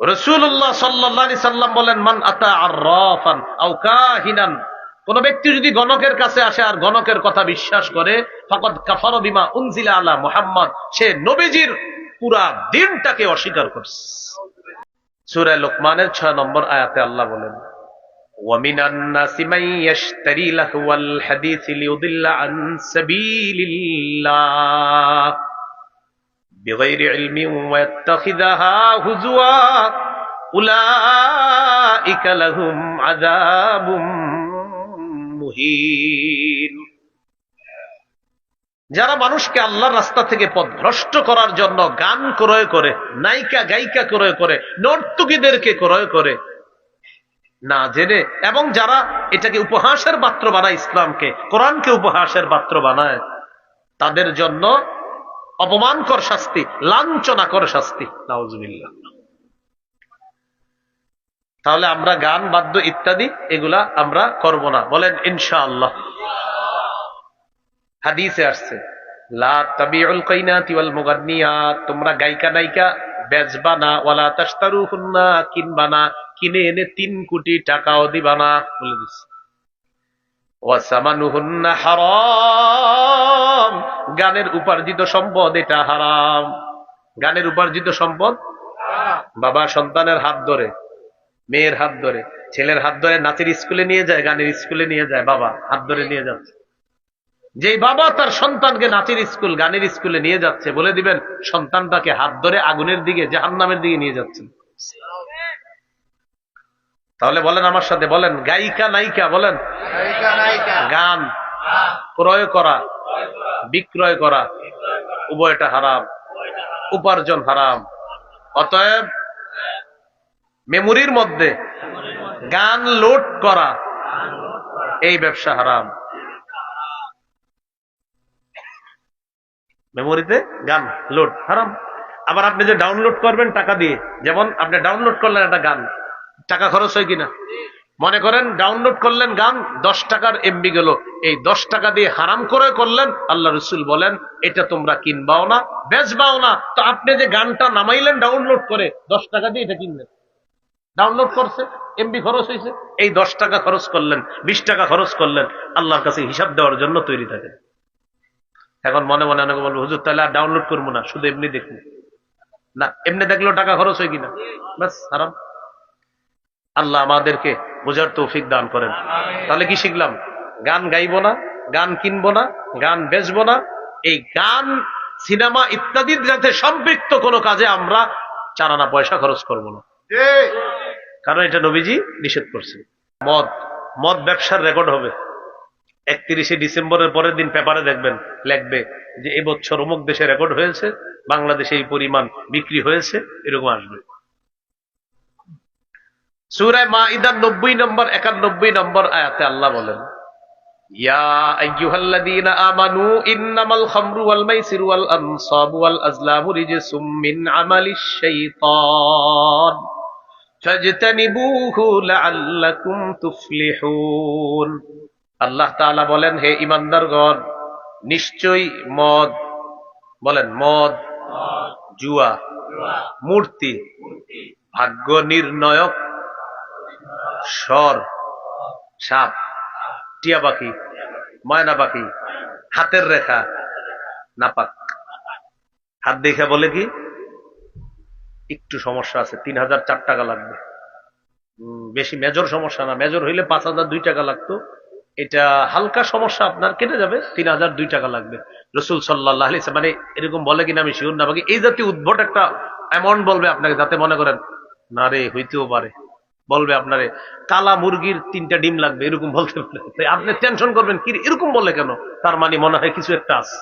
রসুল্লাহ সাল্লাহ সাল্লাম বলেন মান আতা আর রফান আউ কাহিনান কোন ব্যক্তি যদি গণকের কাছে আসে আর গণকের কথা বিশ্বাস করে ফকত কাফার বিমা উনজিলা আলা মোহাম্মদ সে নবীজির পুরা দিনটাকে অস্বীকার করছে সুরায় লোকমানের ছয় নম্বর আয়াতে আল্লাহ বলেন ومن الناس من يشتري لهو الحديث ليضل عن سبيل الله بغير علم ويتخذها هزوا أولئك لهم عذاب মুহিন যারা মানুষকে আল্লাহর রাস্তা থেকে পথভ্রষ্ট করার জন্য গান ক্রয় করে নায়িকা গায়িকা ক্রয় করে নর্তকীদেরকে ক্রয় করে না জেনে এবং যারা এটাকে উপহাসের পাত্র বানায় ইসলামকে কোরআনকে উপহাসের পাত্র বানায় তাদের জন্য অপমানকর শাস্তি, লাঞ্ছনাকর শাস্তি। নাউজুবিল্লাহ। তাহলে আমরা গান, বাদ্য ইত্যাদি, এগুলা আমরা করব না। বলেন, ইনশাআল্লাহ। হাদিসে আসছে তোমরা গায়িকা, নায়িকা, বেচবা না, ওয়ালা তাশতারুহুন্না, কিনবা না, কিনে এনে তিন কোটি টাকাও দিবা না, বলে দিচ্ছে। ওয়াসামানুহুন্না হারাম গানের উপার্জিত সম্পদ এটা হারাম। গানের উপার্জিত সম্পদ? বাবা সন্তানের হাত ধরে মেয়ের হাত ধরে ছেলের হাত ধরে নাচের স্কুলে নিয়ে যায় গানের স্কুলে নিয়ে যায় বাবা হাত ধরে নিয়ে যাচ্ছে। যে বাবা তার সন্তানকে নাচের স্কুল গানের স্কুলে নিয়ে যাচ্ছে বলে দিবেন সন্তানটাকে হাত ধরে আগুনের দিকে জাহান্নামের দিকে নিয়ে যাচ্ছেন তাহলে বলেন আমার সাথে বলেন গায়িকা নায়িকা বলেন গান ক্রয় করা বিক্রয় করা উভয়টা হারাম, উপার্জন হারাম। অতএব মেমোরির মধ্যে গান লোড করা, এই ব্যবসা হারাম। মেমোরিতে গান লোড হারাম। আবার আপনি যে ডাউনলোড করবেন টাকা দিয়ে, যেমন আপনি ডাউনলোড করলেন একটা গান, টাকা খরচ হয় কিনা? মনে করেন ডাউনলোড করলেন গান, দশ টাকার এমবি গেল। এই দশ টাকা দিয়ে হারাম করে করলেন, আল্লাহ রসুল বলেন, এটা তোমরা কিনবাও না, বেচবাও না। তো আপনি যে গানটা নামাইলেন ডাউনলোড করে, দশ টাকা দিয়ে এটা কিনলেন। ডাউনলোড করছে এমবি খরচ হয়েছে এই দশ টাকা খরচ করলেন, বিশ টাকা খরচ করলেন, আল্লাহর কাছে হিসাব দেওয়ার জন্য তৈরি থাকেন। এখন মনে মনে অনেকে বলব, হুজুর, তাহলে আর ডাউনলোড করব না, শুধু এমনি দেখব। না, এমনি দেখলেও টাকা খরচ হয় কিনা? বাস, হারাম। আল্লাহ আমাদেরকে বোঝার তৌফিক দান করেন। তাহলে কি শিখলাম? গান গাইবো না, গান কিনবো না, গান বেচবো না, এই গান, সিনেমা ইত্যাদির সাথে সম্পৃক্ত কোনো কাজে আমরা চারানা পয়সা খরচ করব না। কারণ এটা নবীজি নিষেধ করছে মদ মদ ব্যবসার রেকর্ড হবে। একত্রিশে ডিসেম্বরের পরের দিন পেপারে দেখবেন, লেখবে যে এবছর অমুক দেশে রেকর্ড হয়েছে, বাংলাদেশে এই পরিমাণ বিক্রি হয়েছে, এরকম আসবে। সুরায় মা ইদার নব্বই নম্বর একানব্বই নম্বর আয়াতে আল্লাহ বলেন আল্লাহ তাআলা বলেন হে ঈমানদারগণ নিশ্চয়ই মদ বলেন মদ জুয়া মূর্তি ভাগ্য নির্ণয়ক স্বর সাপ টিয়া পাখি, ময়না পাখি, হাতের রেখা, নাপাক। হাত দেখে বলে কি, একটু সমস্যা আছে, তিন হাজার চার টাকা লাগবে। বেশি মেজর সমস্যা না, মেজর হইলে পাঁচ হাজার দুই টাকা লাগতো। এটা হালকা সমস্যা আপনার, কেটে যাবে, তিন হাজার দুই টাকা লাগবে। রসুল সাল্লাহ মানে এরকম বলে কিনা আমি শিওর না, বাকি এই জাতীয় উদ্ভট একটা অ্যামাউন্ট বলবে আপনাকে, যাতে মনে করেন, না রে, হইতেও পারে। বলবে আপনারে, কালা মুরগির তিনটা ডিম লাগবে, এরকম বলতে পারে। আপনি টেনশন করবেন কি এরকম বলে কেন? তার মানে মনে হয় কিছু একটা আছে।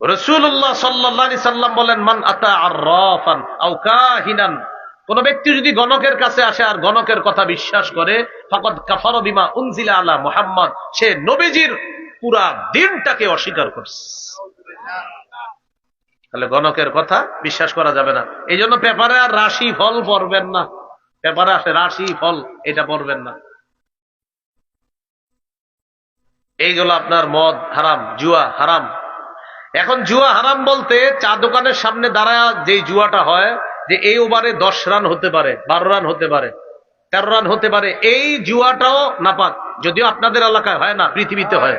রসুল্লাহ সাল্লাহ সাল্লাম বলেন, মান আতা আর রফান আউ কাহিনান। কোন ব্যক্তি যদি গণকের কাছে আসে আর গণকের কথা বিশ্বাস করে ফকত কাফার বিমা উনজিলা আলা মোহাম্মদ, সে নবীজির পুরা দিনটাকে অস্বীকার করছে। তাহলে গণকের কথা বিশ্বাস করা যাবে না। এই জন্য পেপারে আর রাশি ফল পড়বেন না। পেপারে আসে রাশি ফল, এটা পড়বেন না। এইগুলো আপনার মদ হারাম, জুয়া হারাম। এখন জুয়া হারাম বলতে চা দোকানের সামনে দাঁড়ায় যে জুয়াটা হয়, যে এই ওভারে দশ রান হতে পারে, বারো রান হতে পারে, তেরো রান হতে পারে, এই জুয়াটাও নাপাক। যদিও আপনাদের এলাকায় হয় না, পৃথিবীতে হয়।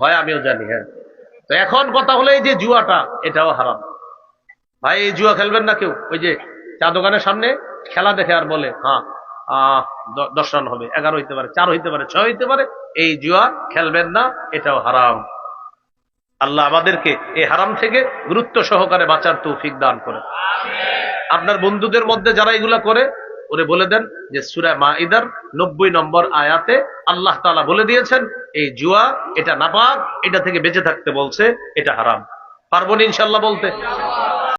হয়, আমিও জানি হ্যাঁ। তো এখন কথা হলো এই যে জুয়াটা, এটাও হারাম। ভাই, এই জুয়া খেলবেন না কেউ? ওই যে চা দোকানের সামনে খেলা দেখে আর বলে হ্যাঁ দশ রান হবে, এগারো হইতে পারে, চার হইতে পারে, ছয় হইতে পারে, এই জুয়া খেলবেন না, এটাও হারাম। আল্লাহ আমাদেরকে এই হারাম থেকে গুরুত্ব সহকারে বাঁচার তৌফিক দান করে আপনার বন্ধুদের মধ্যে যারা এগুলা করে ওরে বলে দেন যে সুরা মাইদার নব্বই নম্বর আয়াতে আল্লাহ তালা বলে দিয়েছেন, এই জুয়া, এটা নাপাক, এটা থেকে বেঁচে থাকতে বলছে, এটা হারাম। পারব না ইনশাল্লাহ বলতে?